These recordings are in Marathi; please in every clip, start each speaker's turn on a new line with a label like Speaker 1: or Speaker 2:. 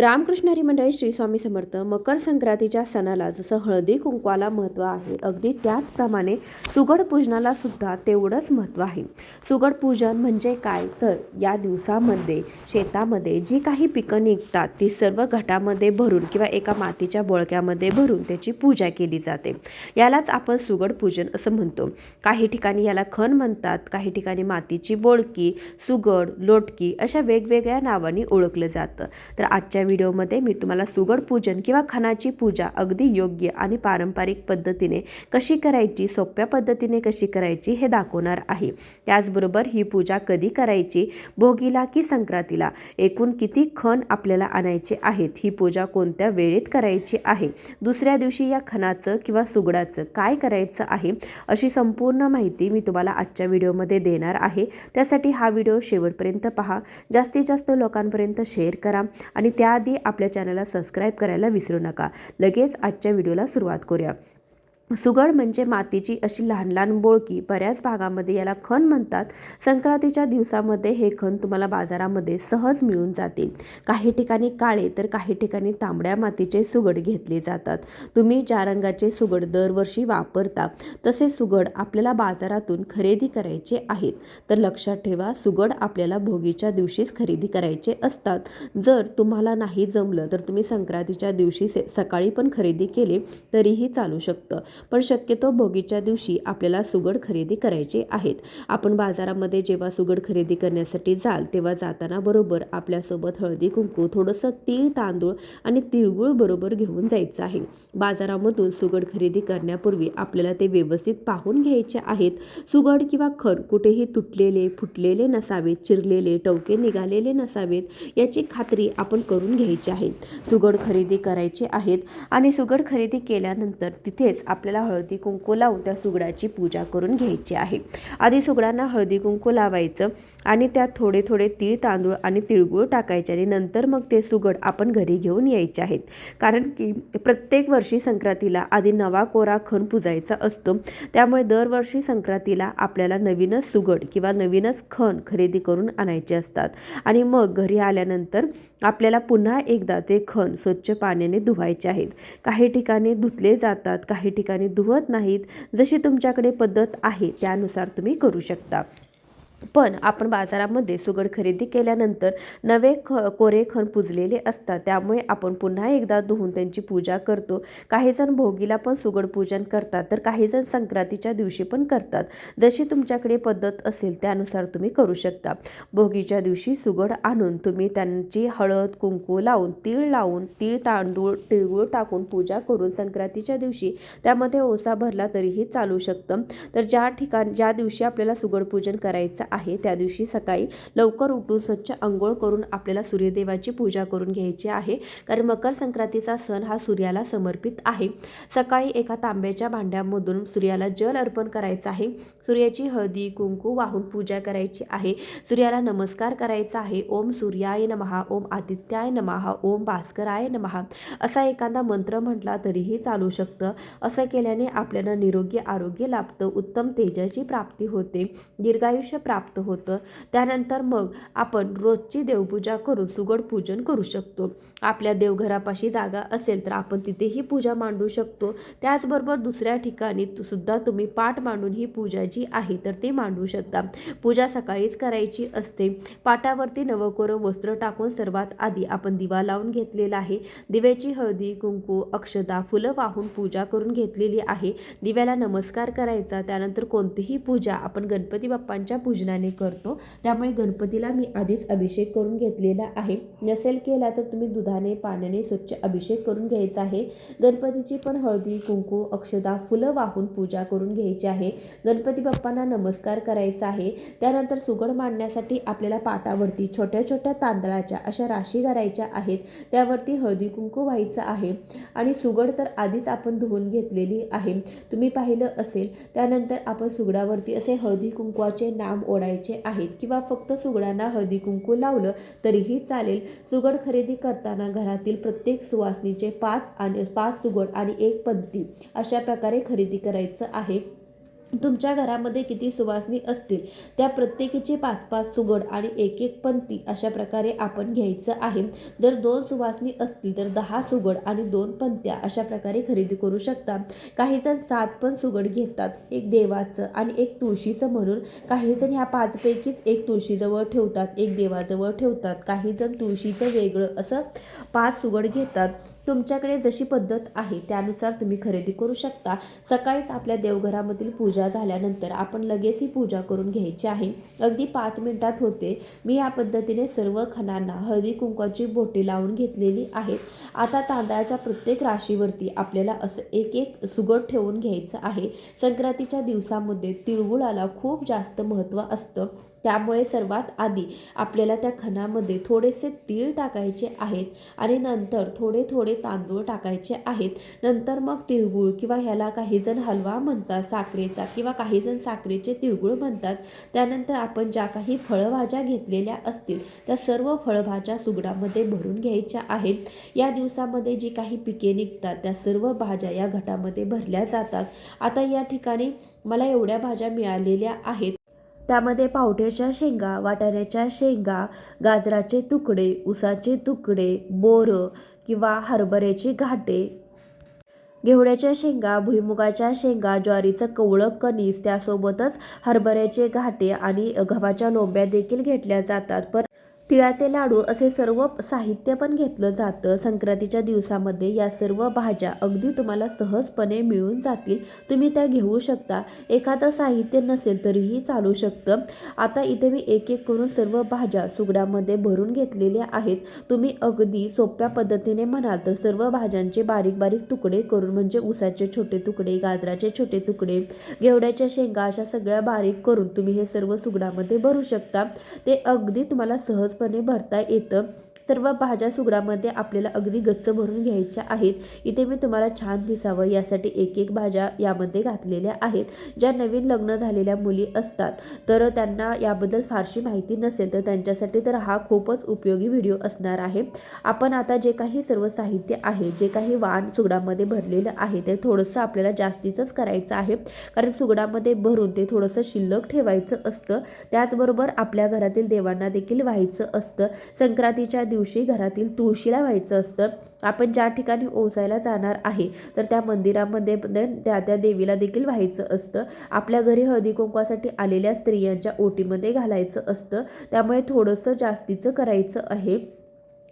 Speaker 1: रामकृष्ण हरी मंडळी श्री स्वामी समर्थ मकर संक्रांतीच्या सणाला जसं हळदी कुंकवाला महत्त्व आहे अगदी त्याचप्रमाणे सुगड पूजनाला सुद्धा तेवढंच महत्त्व आहे. सुगड पूजन म्हणजे काय? तर या दिवसामध्ये शेतामध्ये जी काही पिकं निघतात ती सर्व घटामध्ये भरून किंवा एका मातीच्या बोळक्यामध्ये भरून त्याची पूजा केली जाते. यालाच आपण सुगड पूजन असं म्हणतो. काही ठिकाणी याला खण म्हणतात काही ठिकाणी मातीची बोळकी सुगड लोटकी अशा वेगवेगळ्या नावांनी ओळखलं जातं. तर आजच्या व्हिडिओमध्ये मी तुम्हाला सुगड पूजन किंवा खणाची पूजा अगदी योग्य आणि पारंपरिक पद्धतीने कशी करायची सोप्या पद्धतीने कशी करायची हे दाखवणार आहे. त्याचबरोबर ही पूजा कधी करायची भोगीला की संक्रांतीला एकूण किती खण आपल्याला आणायचे आहेत ही पूजा कोणत्या वेळेत करायची आहे दुसऱ्या दिवशी या खणाचं किंवा सुगडाचं काय करायचं आहे अशी संपूर्ण माहिती मी तुम्हाला आजच्या व्हिडिओमध्ये देणार आहे. त्यासाठी हा व्हिडिओ शेवटपर्यंत पहा. जास्तीत जास्त लोकांपर्यंत शेअर करा आणि त्या त्याआधी आपल्या चॅनलला सबस्क्राईब करायला विसरू नका. लगेच आजच्या व्हिडिओला सुरुवात करूया. सुगड म्हणजे मातीची अशी लहान लहान बोळकी. बऱ्याच भागामध्ये याला खण म्हणतात. संक्रांतीच्या दिवसामध्ये हे खण तुम्हाला बाजारामध्ये सहज मिळून जाते काही ठिकाणी काळे तर काही ठिकाणी तांबड्या मातीचे सुगड घेतले जातात. तुम्ही ज्या रंगाचे सुगड दरवर्षी वापरता तसे सुगड आपल्याला बाजारातून खरेदी करायचे आहेत. तर लक्षात ठेवा सुगड आपल्याला भोगीच्या दिवशीच खरेदी करायचे असतात. जर तुम्हाला नाही जमलं तर तुम्ही संक्रांतीच्या दिवशी सकाळी पण खरेदी केले तरीही चालू शकतं. पण शक्यतो भोगीच्या दिवशी आपल्याला सुगड खरेदी करायचे आहेत. आपण बाजारामध्ये जेव्हा सुगड खरेदी करण्यासाठी जाल तेव्हा जाताना बरोबर आपल्यासोबत हळदी कुंकू थोडंसं तीळ तांदूळ आणि तिळगुळ बरोबर घेऊन जायचं आहे. बाजारामधून सुगड खरेदी करण्यापूर्वी आपल्याला ते व्यवस्थित पाहून घ्यायचे आहेत. सुगड किंवा खण कुठेही तुटलेले फुटलेले नसावेत चिरलेले टवके निघालेले नसावेत याची खात्री आपण करून घ्यायची आहे. सुगड खरेदी करायचे आहेत आणि सुगड खरेदी केल्यानंतर तिथेच आपल्याला हळदी कुंकू लावून त्या सुगडाची पूजा करून घ्यायची आहे. आधी सुगडांना हळदी कुंकू लावायचं आणि त्यात थोडे थोडे तीळ तांदूळ आणि तिळगुळ टाकायचे आणि नंतर मग ते सुगड आपण घरी घेऊन यायचे आहेत. कारण की प्रत्येक वर्षी संक्रांतीला आधी नवा कोरा खण पुजायचा असतो. त्यामुळे दरवर्षी संक्रांतीला आपल्याला नवीनच सुगड किंवा नवीनच खण खरेदी करून आणायचे असतात. आणि मग घरी आल्यानंतर आपल्याला पुन्हा एकदा ते खण स्वच्छ पाण्याने धुवायचे आहेत. काही ठिकाणी धुतले जातात काही ठिकाणी धुवत नाहीत जशी तुमच्याकडे पद्धत आहे त्यानुसार तुम्ही करू शकता. पण आपण बाजारामध्ये सुगड खरेदी केल्यानंतर नवे ख कोरे खण पुजलेले असतात. त्यामुळे आपण पुन्हा एकदा धुवून त्यांची पूजा करतो. काहीजण भोगीला पण सुगड पूजन करतात तर काहीजण संक्रांतीच्या दिवशी पण करतात. जशी तुमच्याकडे पद्धत असेल त्यानुसार तुम्ही करू शकता. भोगीच्या दिवशी सुगड आणून तुम्ही त्यांची हळद कुंकू लावून तीळ लावून तीळ तांदूळ तिळगुळ टाकून पूजा करून संक्रांतीच्या दिवशी त्यामध्ये ओसा भरला तरीही चालू शकतं. तर ज्या ठिकाण ज्या दिवशी आपल्याला सुगड पूजन करायचं आहे. त्या दिवशी सकाळी लवकर उठून स्वच्छ अंघोळ करून आपल्याला सूर्यदेवाची पूजा करून घ्यायची आहे. कारण मकर संक्रांतीचा सण हा सूर्याला समर्पित आहे. सकाळी एका तांब्याच्या भांड्यामधून सूर्याला जल अर्पण करायचं आहे. सूर्याची हळदी कुंकू वाहून पूजा करायची आहे. सूर्याला नमस्कार करायचा आहे. ओम सूर्याय नमहा ओम आदित्याय नमहा ओम भास्कराय नमहा असा एखादा मंत्र म्हटला तरीही चालू शकतं. असं केल्याने आपल्याला निरोगी आरोग्य लाभतं. उत्तम तेजाची प्राप्ती होते. दीर्घायुष्य प्राप्त प्राप्त होतं. त्यानंतर मग आपण रोजची देवपूजा करून सुगड पूजन करू शकतो. आपल्या देवघरापाशी जागा असेल तर आपण तिथेही पूजा मांडू शकतो. त्याचबरोबर दुसऱ्या ठिकाणी सुद्धा तुम्ही पाठ मांडून ही पूजा जी आहे तर ती मांडू शकता. पूजा सकाळीच करायची असते. पाटावरती नवकोरं वस्त्र टाकून सर्वात आधी आपण दिवा लावून घेतलेला आहे. दिव्याची हळदी कुंकू अक्षदा फुलं वाहून पूजा करून घेतलेली आहे. दिव्याला नमस्कार करायचा. त्यानंतर कोणतीही पूजा आपण गणपती बाप्पांच्या पूजनाने करतो. त्यामुळे गणपतीला मी आधीच अभिषेक करून घेतलेला आहे. नसेल केला तर तुम्ही दुधाने पाण्याने स्वच्छ अभिषेक करून घ्यायचा आहे. गणपतीची पण हळदी कुंकू अक्षदा फुलं वाहून पूजा करून घ्यायची आहे. गणपती बाप्पांना नमस्कार करायचा आहे. त्यानंतर सुगड मांडण्यासाठी आपल्याला पाटावरती छोट्या छोट्या तांदळाच्या अशा राशी करायच्या आहेत. त्यावरती हळदी कुंकू व्हायचं आहे. आणि सुगड तर आधीच आपण धुवून घेतलेली आहे. तुम्ही पाहिलं असेल. त्यानंतर आपण सुगडावरती असे हळदी कुंकवाचे नाम सोडायचे आहेत किंवा फक्त सुगडांना हळदी कुंकू लावलं तरीही चालेल. सुगड खरेदी करताना घरातील प्रत्येक सुवासनीचे पाच आणि पाच सुगड आणि एक पद्धती अशा प्रकारे खरेदी करायचं आहे. तुमच्या घरामध्ये किती सुवासनी असतील त्या प्रत्येकीची पाच पाच सुगड आणि एक एक पंक्ती अशा प्रकारे आपण घ्यायचं आहे. जर दोन सुवासनी असतील तर दहा सुगड आणि दोन पंत्या अशा प्रकारे खरेदी करू शकता. काही जण सात पण सुगड घेतात एक देवाचं आणि एक तुळशीचं म्हणून. काही जण ह्या पाचपैकीच एक तुळशीजवळ ठेवतात एक देवाजवळ ठेवतात. काही जण तुळशीचं वेगळं असं पाच सुगड घेतात. तुमच्याकडे जशी पद्धत आहे त्यानुसार तुम्ही खरेदी करू शकता. सकाळीच आपल्या देवघरामधील पूजा झाल्यानंतर आपण लगेच ही पूजा करून घ्यायची आहे. अगदी पाच मिनिटात होते. मी या पद्धतीने सर्व खणांना हळदी कुंकवाची बोटे लावून घेतलेली आहेत. आता तांदळाच्या प्रत्येक राशीवरती आपल्याला असं एक एक सुगट ठेवून घ्यायचं आहे. संक्रांतीच्या दिवसामध्ये तिळगुळाला खूप जास्त महत्त्व असतं. त्यामुळे सर्वात आधी आपल्याला त्या खणामध्ये थोडेसे तीळ टाकायचे आहेत आणि नंतर थोडे थोडे तांदूळ टाकायचे आहेत. नंतर मग तिळगुळ किंवा ह्याला काही जण हलवा म्हणतात साखरेचा किंवा काही जण साखरेचे तिळगुळ म्हणतात. त्यानंतर आपण ज्या काही फळभाज्या घेतलेल्या असतील त्या सर्व फळभाज्या सुगडामध्ये भरून घ्यायच्या आहेत. या दिवसामध्ये जी काही पिके निघतात त्या सर्व भाज्या या घटामध्ये भरल्या जातात. आता या ठिकाणी मला एवढ्या भाज्या मिळालेल्या आहेत. त्यामध्ये पावट्याच्या शेंगा वाटाण्याच्या शेंगा गाजराचे तुकडे उसाचे तुकडे बोरं किंवा हरभऱ्याचे घाटे. घेवड्याच्या शेंगा भुईमुगाच्या शेंगा ज्वारीचं कवळं कणीस त्यासोबतच हरभऱ्याचे घाटे आणि गव्हाच्या लोंब्या देखील घेतल्या जातात. पण तिळाचे लाडू असे सर्व साहित्य पण घेतलं जातं. संक्रांतीच्या दिवसामध्ये या सर्व भाज्या अगदी तुम्हाला सहजपणे मिळून जातील. तुम्ही त्या घेऊ शकता. एखादं साहित्य नसेल तरीही चालू शकतं. आता इथे मी एक एक करून सर्व भाज्या सुगडामध्ये भरून घेतलेल्या आहेत. तुम्ही अगदी सोप्या पद्धतीने म्हणाल तर सर्व भाज्यांचे बारीक बारीक तुकडे करून म्हणजे उसाचे छोटे तुकडे गाजराचे छोटे तुकडे घेवड्याच्या शेंगा अशा सगळ्या बारीक करून तुम्ही हे सर्व सुगडामध्ये भरू शकता. ते अगदी तुम्हाला सहज सहजपणे भरता येतं. सर्व भाज्या सुगडामध्ये आपल्याला अगदी गच्च भरून घ्यायच्या आहेत. इथे मी तुम्हाला छान दिसावं. यासाठी एक एक भाज्या यामध्ये घातलेल्या आहेत. ज्या नवीन लग्न झालेल्या मुली असतात. तर त्यांना याबद्दल फारशी माहिती नसेल तर त्यांच्यासाठी तर हा खूपच उपयोगी व्हिडिओ असणार आहे. आपण आता जे काही सर्व साहित्य आहे जे काही वाण सुगडामध्ये भरलेलं आहे ते थोडंसं आपल्याला जास्तीचंच करायचं आहे. कारण सुगडामध्ये भरून ते थोडंसं शिल्लक ठेवायचं असतं. त्याचबरोबर आपल्या घरातील देवांना देखील व्हायचं असतं. संक्रांतीच्या दिवशी घरातील तुळशीला व्हायचं असतं. आपण ज्या ठिकाणी ओसायला जाणार आहे तर त्या मंदिरामध्ये त्या त्या देवीला देखील व्हायचं असतं. आपल्या घरी हळदी कुंकवासाठी आलेल्या स्त्रियांच्या ओटीमध्ये घालायचं असतं. त्यामुळे थोडंसं जास्तीचं करायचं आहे.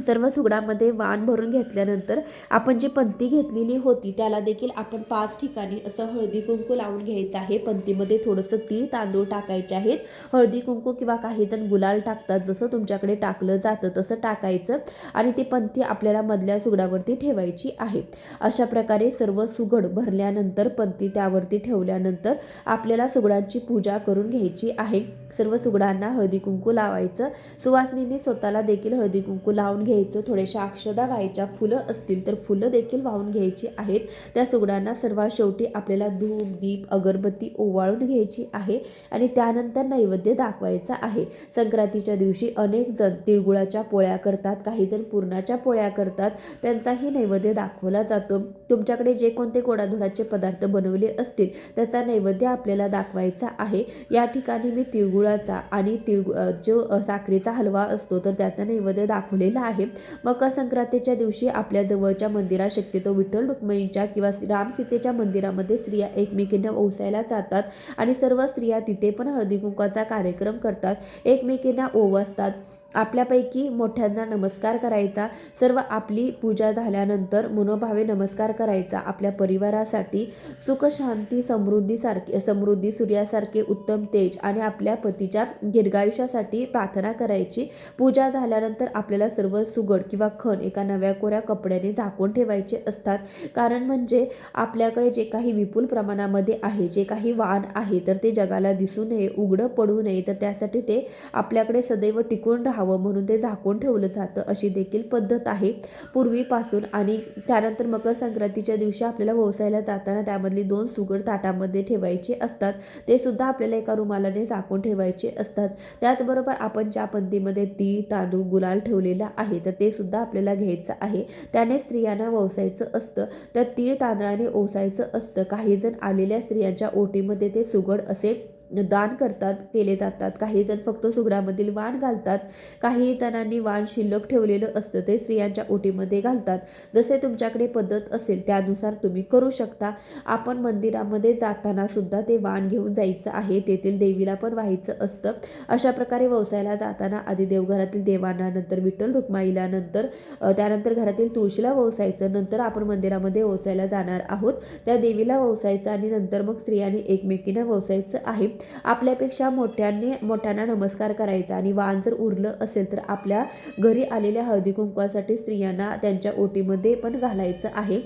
Speaker 1: सर्व सुगडामध्ये वाण भरून घेतल्यानंतर आपण जी पंती घेतलेली होती त्याला देखील आपण पाच ठिकाणी असं हळदी कुंकू लावून घ्यायचं आहे. पंतीमध्ये थोडंसं तीळ तांदूळ टाकायचे आहेत. हळदी कुंकू किंवा काही जण गुलाल टाकतात जसं तुमच्याकडे टाकलं जातं तसं टाकायचं आणि ती पंती आपल्याला मधल्या सुगडावरती ठेवायची आहे. अशा प्रकारे सर्व सुगड भरल्यानंतर पंती त्यावरती ठेवल्यानंतर आपल्याला सुगडांची पूजा करून घ्यायची आहे. सर्व सुगडांना हळदी कुंकू लावायचं. सुवासनीने स्वतःला देखील हळदी कुंकू लावून घ्यायचं. थोड्याशा अक्षदा व्हायच्या फुलं असतील तर फुलं देखील वाहून घ्यायची आहेत. त्या सुगडांना सर्वात शेवटी आपल्याला धूप दीप अगरबत्ती ओवाळून घ्यायची आहे आणि त्यानंतर नैवेद्य दाखवायचा आहे. संक्रांतीच्या दिवशी अनेक जण तिळगुळाच्या पोळ्या करतात काही जण पुरणाच्या पोळ्या करतात. त्यांचाही नैवेद्य दाखवला जातो. तुमच्याकडे जे कोणते गोडाधोडाचे पदार्थ बनवले असतील त्याचा नैवेद्य आपल्याला दाखवायचा आहे. या ठिकाणी मी तिळगुळाचा आणि तिळगुळ जो साखरेचा हलवा असतो तर त्याचा नैवेद्य दाखवलेला आहे. मकर संक्रांतीच्या दिवशी आपल्या जवळच्या मंदिरात शक्यतो विठ्ठल रुक्मिणीच्या किंवा रामसीतेच्या मंदिरामध्ये स्त्रिया एकमेकींना ओसायला जातात आणि सर्व स्त्रिया तिथे पण हळदीकुंकाचा कार्यक्रम करतात. एकमेकींना ओवासतात. आपल्यापैकी मोठ्यांना नमस्कार करायचा सर्व आपली पूजा झाल्यानंतर मनोभावे नमस्कार करायचा आपल्या परिवारासाठी सुख शांती समृद्धीसारखे समृद्धी सूर्यासारखे उत्तम तेज आणि आपल्या पतीच्या दीर्घायुष्यासाठी प्रार्थना करायची. पूजा झाल्यानंतर आपल्याला सर्व सुगड किंवा खण एका नव्या कोऱ्या कपड्याने झाकून ठेवायचे असतात. कारण म्हणजे आपल्याकडे जे काही विपुल प्रमाणामध्ये आहे जे काही वाण आहे तर ते जगाला दिसू नये उघडं पडू नये तर त्यासाठी ते आपल्याकडे सदैव टिकून राहा राहावं म्हणून ते झाकून ठेवलं जातं. अशी देखील पद्धत आहे. पूर्वीपासून आणि त्यानंतर मकर संक्रांतीच्या दिवशी आपल्याला व्यवसायाला जाताना त्यामधली दोन सुगड ताटामध्ये ठेवायचे असतात. ते सुद्धा आपल्याला एका रुमालाने झाकून ठेवायचे असतात. त्याचबरोबर आपण ज्या पंथीमध्ये तीळ तांदूळ गुलाल ठेवलेला आहे तर ते सुद्धा आपल्याला घ्यायचं आहे. त्याने स्त्रियांना वसायचं असतं. तर तीळ तांदळाने ओसायचं असतं. काही जण आलेल्या स्त्रियांच्या ओटीमध्ये ते सुगड असे दान करतात केले जातात. काही जण फक्त सुगडामधील वाण घालतात. काही जणांनी वाण शिल्लक ठेवलेलं असतं ते स्त्रियांच्या ओटीमध्ये घालतात. जसे तुमच्याकडे पद्धत असेल त्यानुसार तुम्ही करू शकता. आपण मंदिरामध्ये जाताना सुद्धा ते वाण घेऊन जायचं आहे. तेथील देवीला पण व्हायचं असतं. अशा प्रकारे व्यवसायाला जाताना आधी देवघरातील देवांना नंतर विठ्ठल रुक्माईला नंतर त्यानंतर घरातील तुळशीला वसायचं. नंतर आपण मंदिरामध्ये वसायला जाणार आहोत. त्या देवीला वसायचं आणि नंतर मग स्त्रियांनी एकमेकींना वसायचं आहे. आपल्यापेक्षा मोठ्यांनी मोठ्यांना नमस्कार करायचा आणि वाण जर उरलं असेल तर आपल्या घरी आलेल्या हळदी कुंकवासाठी स्त्रियांना त्यांच्या ओटीमध्ये पण घालायचं आहे.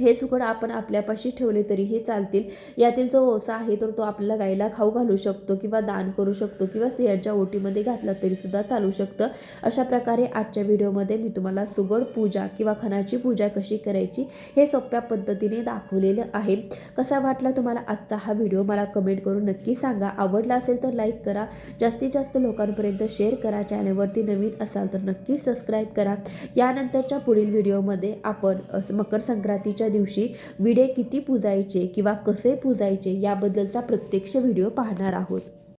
Speaker 1: हे सुकड आपण आपल्यापाशी ठेवले तरीही चालतील. यातील जो ओसा आहे तर तो आपल्याला गाईला खाऊ घालू शकतो किंवा दान करू शकतो किंवा स्त्रियांच्या ओटीमध्ये घातला तरीसुद्धा चालू शकतं. अशा प्रकारे आजच्या व्हिडिओमध्ये मी तुम्हाला सुगड पूजा किंवा खणाची पूजा कशी करायची हे सोप्या पद्धतीने दाखवलेलं आहे. कसा वाटला तुम्हाला आजचा हा व्हिडिओ मला कमेंट करून नक्की सांगा. आवडला असेल तर लाईक करा. जास्तीत जास्त लोकांपर्यंत शेअर करा. चॅनलवरती नवीन असाल तर नक्की सबस्क्राईब करा. यानंतरच्या पुढील व्हिडिओमध्ये आपण मकर संक्रांतीच्या दिवशी विडे किती पूजायचे किंवा कसे पूजायचे याबद्दलचा प्रत्यक्ष व्हिडिओ पाहणार आहोत.